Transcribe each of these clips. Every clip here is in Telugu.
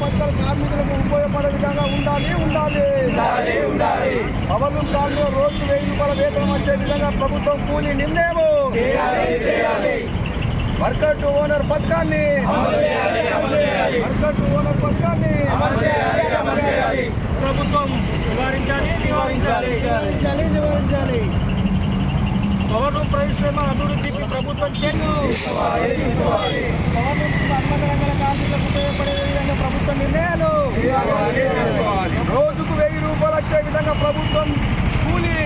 పథకాలు కార్మికులకు ఉపయోగపడే విధంగా ఉండాలి ఉండాలి పవన్ కార్మికులు రోజు వెయ్యి రూపాయల వేతనం వచ్చే విధంగా ప్రభుత్వం కూలీ నిర్ణయము వర్కర్ టు ఓనర్ పథకాన్ని వర్కర్ టు ఓనర్ పథకాన్ని ప్రభుత్వం నివారించాలి. నివారించాలి నివారించాలి. పవర్ రూమ్ పరిశ్రమ అభివృద్ధికి ప్రభుత్వం చెన్ను పవర్ రూమ్ అన్మద రంగాల కార్మికులకు ఉపయోగపడే విధంగా ప్రభుత్వం నిర్ణయాలు. రోజుకు వెయ్యి రూపాయలు వచ్చే విధంగా ప్రభుత్వం కూలీ.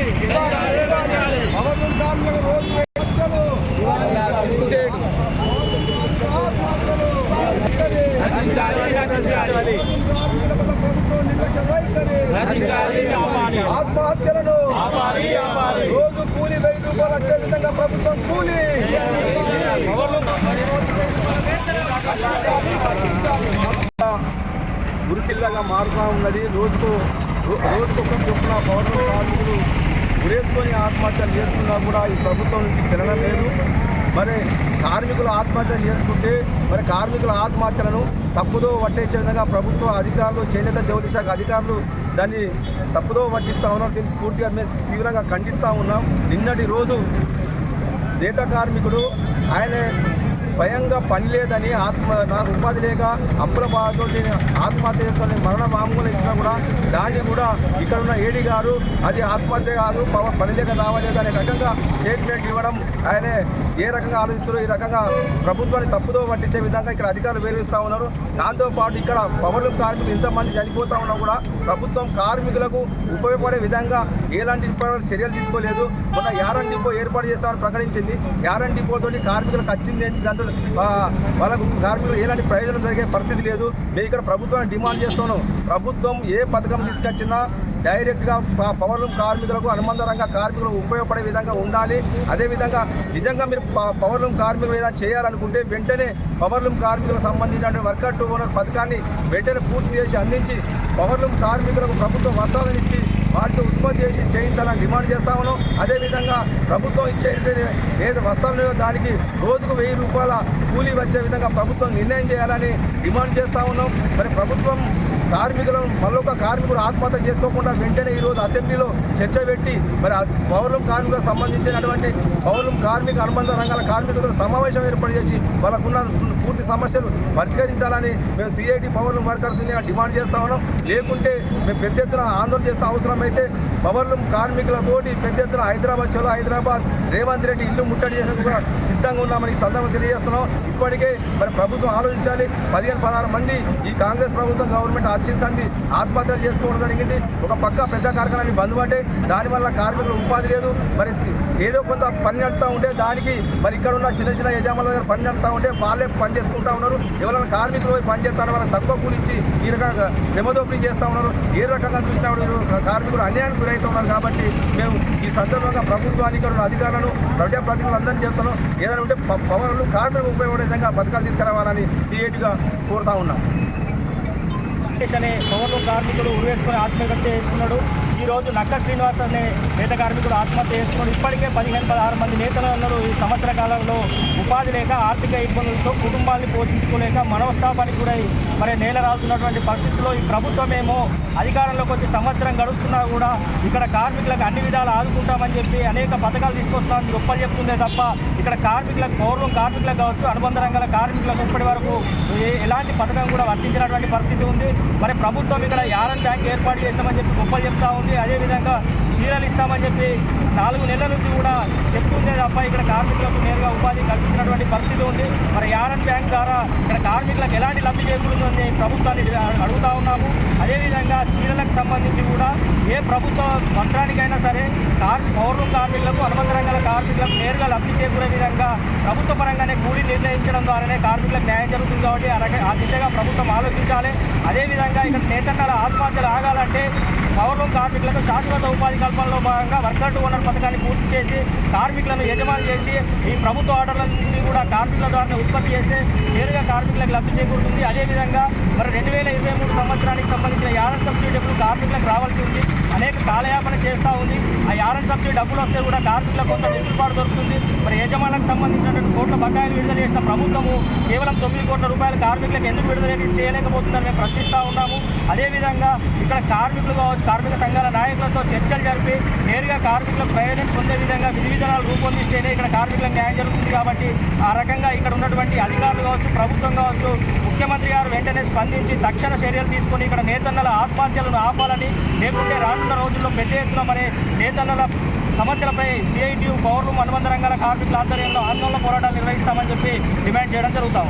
రూమ్ కార్మికులకు రోజు లక్షలు ఆత్మహత్యలను రోజు కూలి వచ్చే విధంగా ప్రభుత్వం కూలి. గురిసిల్లగా మారుతూ ఉన్నది. రోజుకు రో- రోజుకు ఒక చొప్పున పౌరులు కార్మికులు గురేసుకొని ఆత్మహత్యలు చేసుకున్నా కూడా ఈ ప్రభుత్వం నుంచి చలనం లేదు. మరి కార్మికులు ఆత్మహత్యలు చేసుకుంటే మరి కార్మికుల ఆత్మహత్యలను తప్పుదో పట్టించే విధంగా ప్రభుత్వ అధికారులు చేనేత జౌలి శాఖ అధికారులు దాన్ని తప్పుదో పట్టిస్తూ ఉన్నారు. దీన్ని పూర్తిగా మేము తీవ్రంగా ఖండిస్తూ ఉన్నాం. నిన్నటి రోజు నేత కార్మికుడు ఆయన స్వయంగా పని లేదని ఆత్మ నాకు ఉపాధి లేక అప్పుల బాధతో నేను ఆత్మహత్య చేసుకొని మరణ మామూలు ఇచ్చినా కూడా దాన్ని కూడా ఇక్కడ ఉన్న ఏడీ గారు అది ఆత్మహత్య కాదు పవ- పని లేక రావలేదు అనే రకంగా స్టేట్మెంట్ ఇవ్వడం ఆయన ఏ రకంగా ఆలోచిస్తారో ఈ రకంగా ప్రభుత్వాన్ని తప్పుదో పట్టించే విధంగా ఇక్కడ అధికారులు వేధిస్తూ ఉన్నారు. దాంతోపాటు ఇక్కడ పవర్లు కార్మికులు ఇంతమంది చనిపోతా ఉన్నా కూడా ప్రభుత్వం కార్మికులకు ఉపయోగపడే విధంగా ఎలాంటి చర్యలు తీసుకోలేదు. మొన్న యారన్ డిపో ఏర్పాటు చేస్తామని ప్రకటించింది. యారన్ డిపోతోటి కార్మికులకు వచ్చింది ఏంటి వాళ్ళకు కార్మికులు ఎలాంటి ప్రయోజనం జరిగే పరిస్థితి లేదు. మేము ఇక్కడ ప్రభుత్వాన్ని డిమాండ్ చేస్తున్నాం. ప్రభుత్వం ఏ పథకం తీసుకొచ్చినా డైరెక్ట్గా పవర్ లూమ్ కార్మికులకు అనుబంధ రంగ కార్మికులకు ఉపయోగపడే విధంగా ఉండాలి. అదేవిధంగా నిజంగా మీరు పవర్ లూమ్ కార్మికులు ఏదైనా చేయాలనుకుంటే వెంటనే పవర్ లూమ్ కార్మికులకు సంబంధించిన వర్కర్ టు ఓనర్ పథకాన్ని వెంటనే పూర్తి చేసి అందించి పవర్ లూమ్ కార్మికులకు ప్రభుత్వం వస్త్రాలను ఇచ్చి వాటిని ఉత్పత్తి చేసి చేయించాలని డిమాండ్ చేస్తా ఉన్నాం. అదేవిధంగా ప్రభుత్వం ఇచ్చే ఏది వస్త్రాలు దానికి రోజుకు వెయ్యి రూపాయల కూలీ వచ్చే విధంగా ప్రభుత్వం నిర్ణయం చేయాలని డిమాండ్ చేస్తా ఉన్నాం. మరి ప్రభుత్వం కార్మికులను మళ్ళొక కార్మికుడు ఆత్మహత్య చేసుకోకుండా వెంటనే ఈరోజు అసెంబ్లీలో చర్చ పెట్టి మరి పౌరులం కార్మికులకు సంబంధించినటువంటి పౌరులం కార్మిక అనుబంధ రంగాల కార్మికులతో సమావేశం ఏర్పాటు చేసి వాళ్ళకున్న పూర్తి సమస్యలు పరిష్కరించాలని మేము సిఐటి పవర్లు వర్కర్స్ డిమాండ్ చేస్తా ఉన్నాం. లేకుంటే మేము పెద్ద ఎత్తున ఆందోళన చేస్తే అవసరమైతే పవర్లూమ్ కార్మికులతోటి పెద్ద ఎత్తున హైదరాబాద్ చలో హైదరాబాద్ రేవంత్ రెడ్డి ఇల్లు ముట్టడి చేసేందుకు కూడా సిద్ధంగా ఉన్నామని ఈ సందర్భంగా తెలియజేస్తున్నాం. ఇప్పటికే మరి ప్రభుత్వం ఆలోచించాలి. పదిహేను పదహారు మంది ఈ కాంగ్రెస్ ప్రభుత్వం గవర్నమెంట్ ఆర్చించింది ఆత్మహత్యలు చేసుకోవడం జరిగింది. ఒక పక్క పెద్ద కార్ఖానాన్ని బంద్ పడ్డాయి దానివల్ల కార్మికులు ఉపాధి లేదు. మరి ఏదో కొంత పని నడుతూ ఉంటే దానికి మరి ఇక్కడ ఉన్న చిన్న చిన్న యజమానుల దగ్గర పని నడుతూ ఉంటే వాళ్ళే పని చేసుకుంటా ఉన్నారు. ఎవరైనా కార్మికులు పోయి పని చేస్తారో వాళ్ళకి తక్కువ కూలిచ్చి ఈ రకంగా శ్రమ దోపిడీ చేస్తూ ఉన్నారు. ఏ రకంగా చూసినా కార్మికులు అన్యాయానికి గురవుతున్నారు కాబట్టి మేము ఈ సందర్భంగా ప్రభుత్వానికి అధికారులను ప్రజాప్రతినిధులు అందరినీ చేస్తున్నాం. ఏదైనా ఉంటే పవర్లు కార్మికులకు ఉపయోగపడే విధంగా పథకాలు తీసుకురావాలని సిఐటిగా కోరుతా ఉన్నాం. అనే పవర్లు కార్మికులు ఉరివేసుకొని ఆత్మహత్య చేసుకున్నాడు. ఈ రోజు నక్క శ్రీనివాస్ అనే నేత కార్మికుడు ఆత్మహత్య చేసుకున్నాడు ఇప్పటికే పదిహేను పదహారు మంది నేతలు ఉన్నారు. ఈ సంవత్సర కాలంలో ఉపాధి లేక ఆర్థిక ఇబ్బందులతో కుటుంబాన్ని పోషించుకోలేక మనోస్తాపానికి గురై మరి నేల రాస్తున్నటువంటి పరిస్థితుల్లో ఈ ప్రభుత్వమేమో అధికారంలోకి వచ్చి సంవత్సరం గడుస్తున్నా కూడా ఇక్కడ కార్మికులకు అన్ని విధాలు ఆదుకుంటామని చెప్పి అనేక పథకాలు తీసుకొస్తామని గొప్పలు చెప్తుందే తప్ప ఇక్కడ కార్మికులకు గౌరవం కార్మికులకు కావచ్చు అనుబంధ రంగాల కార్మికులకు ఇప్పటి వరకు ఎలాంటి పథకం కూడా వర్తించినటువంటి పరిస్థితి ఉంది. మరి ప్రభుత్వం ఇక్కడ యారన్ బ్యాంక్ ఏర్పాటు చేస్తామని చెప్పి గొప్పలు చెప్తా ఉంది. అదేవిధంగా చీరలు ఇస్తామని చెప్పి నాలుగు నెలల నుంచి కూడా చెప్తుందే తప్ప ఇక్కడ కార్మికులకు నేరుగా ఉపాధి కల్పించినటువంటి పరిస్థితి ఉంది. మరి యారన్ బ్యాంక్ ద్వారా ఇక్కడ కార్మికులకు ఎలాంటి లబ్ధి చేకూరుతుందని ప్రభుత్వాన్ని అడుగుతా ఉన్నాము. అదేవిధంగా చీరలకు సంబంధించి కూడా ఏ ప్రభుత్వ పత్రానికైనా సరే కార్ పౌరులు కార్మికులకు అనుబంధ రంగాల కార్మికులకు నేరుగా లబ్ధి చేకూరే విధంగా ప్రభుత్వ పరంగానే కూలీ నిర్ణయించడం ద్వారానే కార్మికులకు న్యాయం జరుగుతుంది కాబట్టి ఆ ఆ దిశగా ప్రభుత్వం ఆలోచించాలి. అదేవిధంగా ఇక్కడ నేతన్నల ఆత్మహత్యలు ఆగాలంటే పౌర్వం కార్మికులకు శాశ్వత ఉపాధి కల్పనలో భాగంగా వర్కర్ టు ఓనర్ పథకాన్ని పూర్తి చేసి కార్మికులను యజమాని చేసి ఈ ప్రభుత్వ ఆర్డర్ల కూడా కార్మికుల ద్వారా ఉత్పత్తి చేస్తే నేరుగా కార్మికులకు లబ్ధి చేకూరుతుంది. అదేవిధంగా మరి రెండు వేల ఇరవై మూడు సంవత్సరానికి సంబంధించిన యారన్ సబ్సిడీ డబ్బులు కార్మికులకు రావాల్సి ఉంది. అనేక కాలయాపన చేస్తూ ఉంది. ఆ యారన్ సబ్సిడీ డబ్బులు వస్తే కూడా కార్మికులకు కొంత వెసులుబాటు దొరుకుతుంది. మరి యజమానులకు సంబంధించినటువంటి కోట్ల బకాయిలు విడుదల చేసిన ప్రభుత్వము కేవలం తొమ్మిది కోట్ల రూపాయలు కార్మికులకు ఎందుకు విడుదల చేయలేకపోతుందని మేము ప్రశ్నిస్తూ ఉన్నాము. అదేవిధంగా ఇక్కడ కార్మికులు కావచ్చు కార్మిక సంఘాల నాయకులతో చర్చలు జరిపి నేరుగా కార్మికులకు ప్రయోజనం పొందే విధంగా విధి విధానాలు రూపొందిస్తేనే ఇక్కడ కార్మికులకు న్యాయం జరుగుతుంది కాబట్టి ఆ రకంగా ఇక్కడ ఉన్నటువంటి అధికారులు కావచ్చు ప్రభుత్వం కావచ్చు ముఖ్యమంత్రి గారు వెంటనే స్పందించి తక్షణ చర్యలు తీసుకొని ఇక్కడ నేతన్నల ఆత్మహత్యలను ఆపాలని లేకుంటే రానున్న రోజుల్లో పెద్ద ఎత్తున మరి నేతన్నల సమస్యలపై సిఐటియు పౌరులు అనుబంధ రంగాల కార్మికుల ఆధ్వర్యంలో ఆందోళన పోరాటాలు నిర్వహిస్తామని చెప్పి డిమాండ్ చేయడం జరుగుతాం